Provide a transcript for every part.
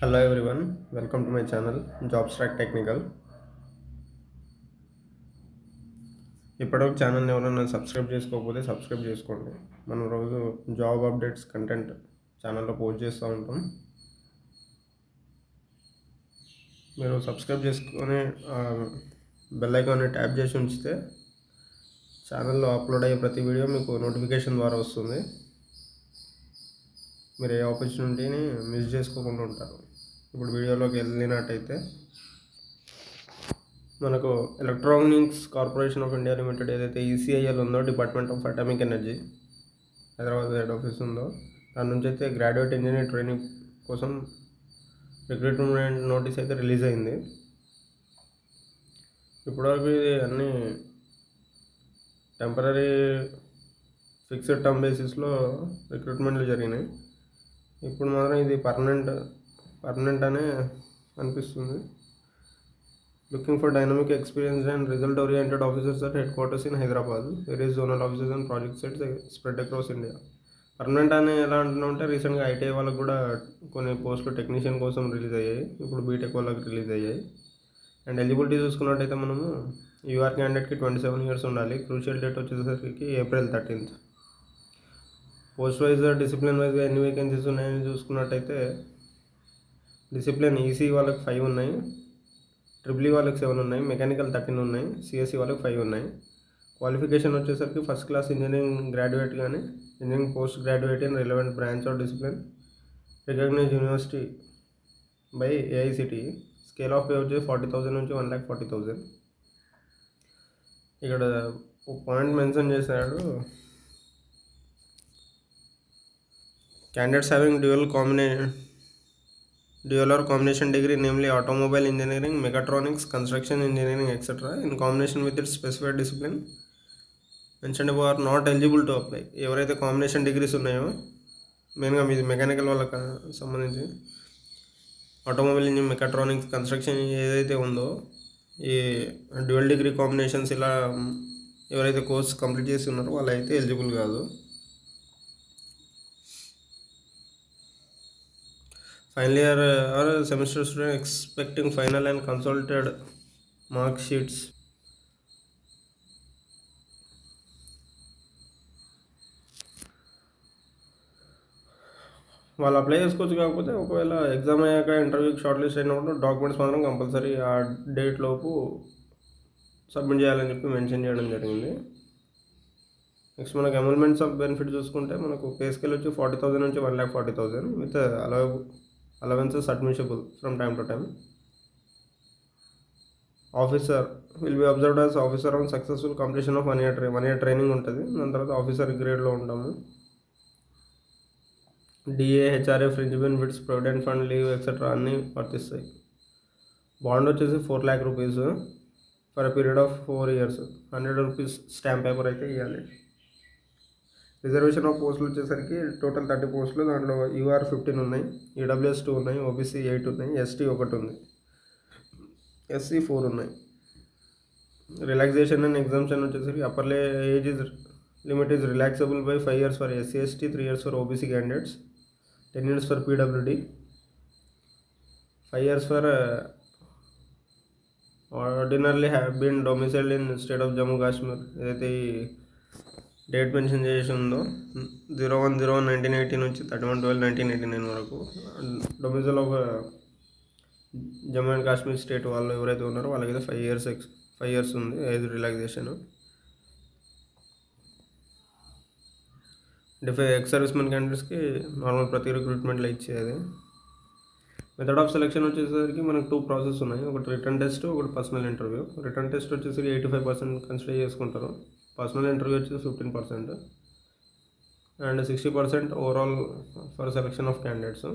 Hello everyone welcome to my channel jobs track technical ఇప్పటివరకు ఛానల్ని ఎవరైనా సబ్స్క్రైబ్ చేసుకోకపోతే సబ్స్క్రైబ్ చేసుకోండి. మనం రోజు జాబ్ అప్డేట్స్ కంటెంట్ ఛానల్లో పోస్ట్ చేస్తూ ఉంటాం. మీరు సబ్స్క్రైబ్ చేసుకొని బెల్ ఐకాన్ని ట్యాప్ చేసి ఉంచితే ఛానల్లో అప్లోడ్ అయ్యే ప్రతి వీడియో మీకు నోటిఫికేషన్ ద్వారా వస్తుంది. మీరు ఏ ఆపర్చునిటీని మిస్ చేసుకోకుండా ఉంటారు. ఇప్పుడు వీడియోలోకి వెళ్ళినట్టయితే మనకు electronics corporation of India limited ఏదైతే ఈసీఐఎల్ ఉందో department of atomic energy Hyderabad head office ఉందో దాని నుంచి అయితే గ్రాడ్యుయేట్ ఇంజనీర్ ట్రైనింగ్ కోసం రిక్రూట్మెంట్ నోటీస్ అయితే రిలీజ్ అయింది. ఇప్పటివరకు ఇది అన్నీ టెంపరీ ఫిక్స్డ్ టర్మ్ బేసిస్లో రిక్రూట్మెంట్లు జరిగినాయి. ఇప్పుడు మాత్రం ఇది పర్మనెంట్ పర్మనెంట్ అనే అనిపిస్తుంది. Looking for dynamic experience and result oriented officers at headquarters in Hyderabad various zonal officers and project sets spread across India permanent అని ఎలా అంటున్నాం అంటే రీసెంట్గా ఐటీఐ వాళ్ళకి కూడా కొన్ని పోస్టులు టెక్నీషియన్ కోసం రిలీజ్ అయ్యాయి. ఇప్పుడు బీటెక్ వాళ్ళకి రిలీజ్ అయ్యాయి. అండ్ ఎలిజిబిలిటీ చూసుకున్నట్టయితే మనము యూఆర్ క్యాండిడేట్కి ట్వంటీ సెవెన్ ఇయర్స్ ఉండాలి. క్రూషియల్ డేట్ వచ్చేసరికి April thirteenth post wise discipline వైజ్గా ఎన్ని వేకెన్సీస్ ఉన్నాయని చూసుకున్నట్టయితే డిసిప్లిన్ ఈసీ వాళ్ళకి ఫైవ్ ఉన్నాయి ట్రిపుల్ ఈ వాళ్ళకి సెవెన్ ఉన్నాయి మెకానికల్ థర్టీన్ ఉన్నాయి సిఎస్సి వాళ్ళకి ఫైవ్ ఉన్నాయి. క్వాలిఫికేషన్ వచ్చేసరికి ఫస్ట్ క్లాస్ ఇంజనీరింగ్ గ్రాడ్యుయేట్ కానీ engineering post graduate in relevant branch of discipline recognise university by AICT scale of pay వచ్చేసి ఫార్టీ థౌజండ్ నుంచి వన్ ల్యాక్ ఫార్టీ థౌజండ్ ఇక్కడ పాయింట్ మెన్షన్ చేశాడు candidates having dual combination dual or combination degree namely automobile engineering mechatronics construction engineering etc in combination with its specified discipline mentioned above are not eligible to apply ఎవరైతే combination degrees ఉన్నాయో మెయిన్గా మీది mechanical వాళ్ళకి సంబంధించి automobile engine mechatronics construction ఏదైతే ఉందో ఈ dual degree combinations ఇలా ఎవరైతే కోర్స్ కంప్లీట్ చేసి ఉన్నారో వాళ్ళైతే ఎలిజిబుల్ కాదు final year or semester student expecting final and consulted mark sheets? వాళ్ళు అప్లై చేసుకోవచ్చు కాకపోతే ఒకవేళ ఎగ్జామ్ అయ్యాక ఇంటర్వ్యూకి షార్ట్ లిస్ట్ అయినప్పుడు డాక్యుమెంట్స్ మాత్రం కంపల్సరీ ఆ డేట్ లోపు సబ్మిట్ చేయాలని చెప్పి మెన్షన్ చేయడం జరిగింది. నెక్స్ట్ మనకు అమూల్మెంట్స్ ఆఫ్ బెనిఫిట్ చూసుకుంటే మనకు పే స్కేల్ వచ్చి ఫార్టీ థౌసండ్ నుంచి one lakh forty thousand with allow allowances admissible from time to time officer will be absorbed as officer on successful completion of one year try one year training ఉంటుంది. దాని తర్వాత officer గ్రేడ్లో ఉంటాము. DA HRA fringe benefits provident fund leave etcetera అన్నీ వర్తిస్తాయి. Bond వచ్చేసి four lakh rupees for period of four years hundred rupees stamp paper అయితే ఇవ్వాలి రిజర్వేషన్ ఆఫ్ పోస్టులు వచ్చేసరికి టోటల్ థర్టీ పోస్టులు దాంట్లో యూఆర్ ఫిఫ్టీన్ ఉన్నాయి ఈడబ్ల్యూఎస్ టూ ఉన్నాయి ఓబీసీ ఎయిట్ ఉన్నాయి ఎస్టీ ఒకటి ఉంది. ఎస్సీ ఫోర్ ఉన్నాయి. రిలాక్సేషన్ అండ్ ఎగ్జామ్షన్ వచ్చేసరికి upper age is limit is relaxable by five years for SC ST three years for OBC candidates ten years for PWD five years for ordinarily have been domiciled in state of Jammu Kashmir ఏదైతే ఈ date mention చేసి ఉందో zero one zero one nineteen eighty నుంచి thirty one twelve nineteen eighty nine వరకు. Domicile of Jammu and Kashmir state వాళ్ళు ఎవరైతే ఉన్నారో వాళ్ళకైతే five years ex five years ఉంది ఐదు రిలాక్సేషన్. డిఫై ఎక్స్ సర్వీస్ మెన్ క్యాండిడేట్స్కి నార్మల్ ప్రతి రిక్రూట్మెంట్లో ఇచ్చేది. మెథడ్ ఆఫ్ సెలెక్షన్ వచ్చేసరికి మనకు టూ ప్రాసెస్ ఉన్నాయి. ఒకటి రిటర్న్ టెస్ట్ ఒకటి పర్సనల్ ఇంటర్వ్యూ. రిటర్న్ టెస్ట్ వచ్చేసరికి ఎయిటీ ఫైవ్ పర్సెంట్ కన్సిడర్ చేసుకుంటారు. పర్సనల్ ఇంటర్వ్యూ వచ్చేసి fifteen percent and sixty percent overall for selection of candidates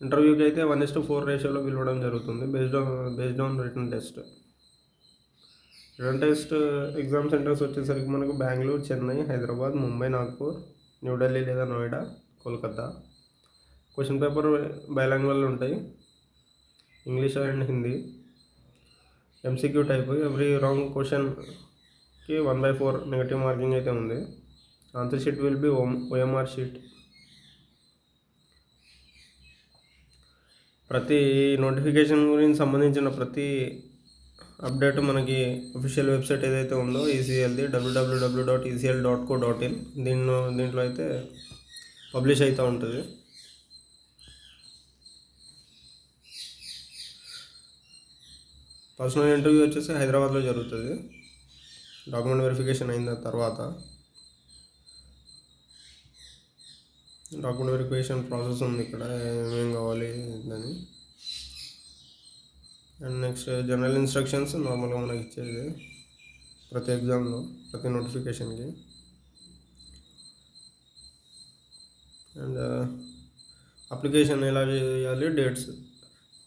ఇంటర్వ్యూకి అయితే వన్ ఇస్ టు ఫోర్ రేషియోలో పిలవడం జరుగుతుంది based on based on written test written test exam centres వచ్చేసరికి మనకు బెంగళూరు చెన్నై హైదరాబాద్ ముంబై నాగ్పూర్ న్యూఢిల్లీ లేదా Noida Kolkata. Question paper bilingual ఉంటాయి. English and Hindi. MCQ type every wrong క్వశ్చన్కి one by four negative marking అయితే ఉంది. Answer sheet will be OM OMR sheet ప్రతి notification గురించి సంబంధించిన ప్రతి అప్డేట్ మనకి అఫీషియల్ వెబ్సైట్ ఏదైతే ఉందో ఈసీఎల్ది డబ్ల్యూడబ్ల్యూడబ్ల్యూ dot ECL dot co dot in దీనిలో దీంట్లో అయితే పబ్లిష్ అవుతూ ఉంటుంది. పర్సనల్ ఇంటర్వ్యూ వచ్చేసి హైదరాబాద్లో జరుగుతుంది. డాక్యుమెంట్ వెరిఫికేషన్ అయిన తర్వాత డాక్యుమెంట్ వెరిఫికేషన్ ప్రాసెస్ ఉంది ఇక్కడ ఏమేం కావాలి అని అండ్ నెక్స్ట్ జనరల్ ఇన్స్ట్రక్షన్స్ నార్మల్గా మనకి ఇచ్చేది ప్రతి ఎగ్జామ్లో ప్రతి నోటిఫికేషన్కి అండ్ అప్లికేషన్ ఎలా చేయాలి డేట్స్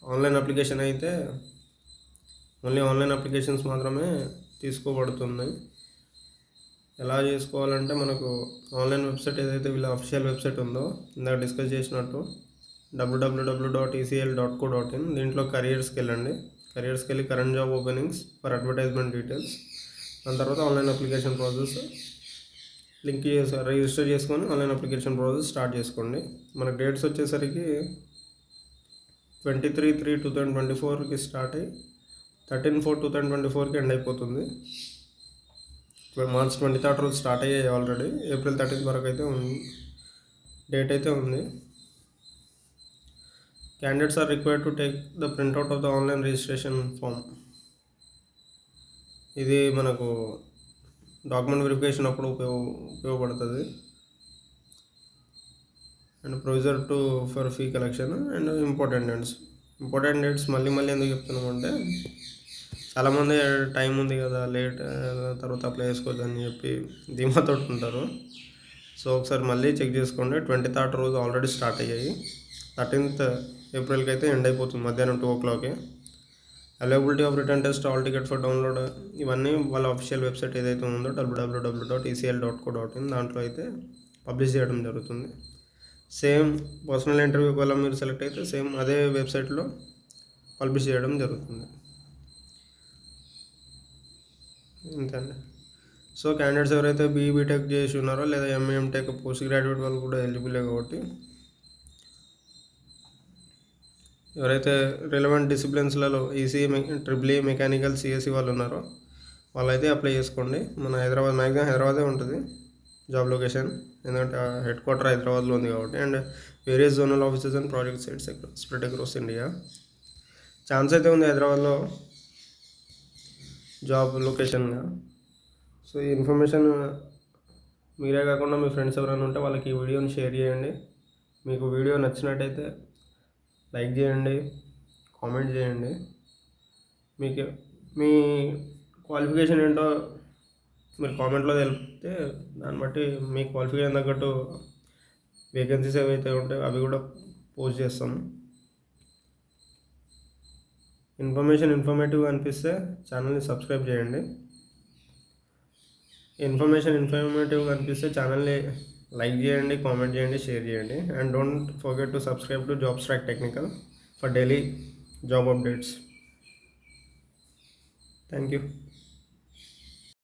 ఆన్లైన్ అప్లికేషన్ అయితే ఓన్లీ ఆన్లైన్ అప్లికేషన్స్ మాత్రమే తీసుకోబడుతుంది. ఎలా చేసుకోవాలంటే మనకు ఆన్లైన్ వెబ్సైట్ ఏదైతే వీళ్ళ అఫీషియల్ వెబ్సైట్ ఉందో ఇందాక డిస్కస్ చేసినట్టు డబ్ల్యూడబ్ల్యూడబ్ల్యూ dot ECL dot co dot in దీంట్లో కెరియర్స్కి వెళ్ళండి కెరియర్స్కి వెళ్ళి current job openings for advertisement details దాని తర్వాత ఆన్లైన్ అప్లికేషన్ ప్రాసెస్. లింక్ చేసి రిజిస్టర్ చేసుకొని ఆన్లైన్ అప్లికేషన్ ప్రాసెస్ స్టార్ట్ చేసుకోండి. మనకు డేట్స్ వచ్చేసరికి twenty three three two thousand twenty ఫోర్కి స్టార్ట్ అయ్యి thirteen four two thousand twenty ఫోర్కి ఎండ్ అయిపోతుంది. మార్చ్ ట్వంటీ థర్డ్ రోజు స్టార్ట్ అయ్యాయి ఆల్రెడీ. ఏప్రిల్ థర్టీన్త్ వరకు అయితే ఉంది డేట్ అయితే ఉంది. Candidates are required to take the printout of the online registration form. ఇది మనకు డాక్యుమెంట్ వెరిఫికేషన్ అప్పుడు ఉపయోగ ఉపయోగపడుతుంది. And procedure to for fee collection and important dates. Important dates మళ్ళీ మళ్ళీ ఎందుకు చెప్తున్నామంటే చాలామంది టైం ఉంది కదా లేట్ తర్వాత అప్లై చేసుకోవచ్చు అని చెప్పి ధీమాతో ఉంటారు. సో ఒకసారి మళ్ళీ చెక్ చేసుకోండి. ట్వంటీ థర్డ్ రోజు ఆల్రెడీ స్టార్ట్ అయ్యాయి. థర్టీన్త్ ఏప్రిల్కి అయితే ఎండ్ అయిపోతుంది మధ్యాహ్నం టూ ఓ క్లాక్కి availability of written test hall ticket for download ఇవన్నీ వాళ్ళ అఫీషియల్ వెబ్సైట్ ఏదైతే ఉందో డబ్ల్యూడబ్ల్యూడబ్ల్యూ dot ECL dot co dot in దాంట్లో అయితే పబ్లిష్ చేయడం జరుగుతుంది. సేమ్ పర్సనల్ ఇంటర్వ్యూ వల్ల మీరు సెలెక్ట్ అయితే సేమ్ అదే వెబ్సైట్లో పబ్లిష్ చేయడం జరుగుతుంది. ఇంతే అండి సో క్యాండిడేట్స్ ఎవరైతే బీబీటెక్ చేసి ఉన్నారో లేదా ఎంఏఎంటెక్ పోస్ట్ గ్రాడ్యుయేట్ వాళ్ళు కూడా ఎలిజిబులే కాబట్టి ఎవరైతే relevant డిసిప్లిన్స్లలో EC triple E mechanical CSC వాళ్ళు ఉన్నారో వాళ్ళైతే అప్లై చేసుకోండి. మన హైదరాబాద్ మ్యాక్సిమం హైదరాబాదే ఉంటుంది జాబ్ లొకేషన్ ఎందుకంటే హెడ్ క్వార్టర్ హైదరాబాద్లో ఉంది కాబట్టి. And various zonal offices and project sites spread across India chance అయితే ఉంది హైదరాబాద్లో జాబ్ లొకేషన్గా సో ఈ ఇన్ఫర్మేషన్ మీరే కాకుండా మీ ఫ్రెండ్స్ ఎవరైనా ఉంటే వాళ్ళకి ఈ వీడియోని షేర్ చేయండి. మీకు వీడియో నచ్చినట్టయితే లైక్ చేయండి కామెంట్ చేయండి. మీకు మీ క్వాలిఫికేషన్ ఏంటో మీరు కామెంట్లో తెలిపితే దాన్ని బట్టి మీ క్వాలిఫికేషన్ తగ్గట్టు వేకెన్సీస్ ఏవైతే ఉంటాయో అవి కూడా పోస్ట్ చేస్తాము ఇన్ఫర్మేషన్ ఇన్ఫర్మేటివ్ అనిపిస్తే ఛానల్ని సబ్స్క్రైబ్ చేయండి. ఇన్ఫర్మేషన్ ఇన్ఫర్మేటివ్ అనిపిస్తే ఛానల్ని లైక్ చేయండి కామెంట్ చేయండి షేర్ చేయండి. And don't forget to subscribe to jobs track technical for daily job updates. Thank you.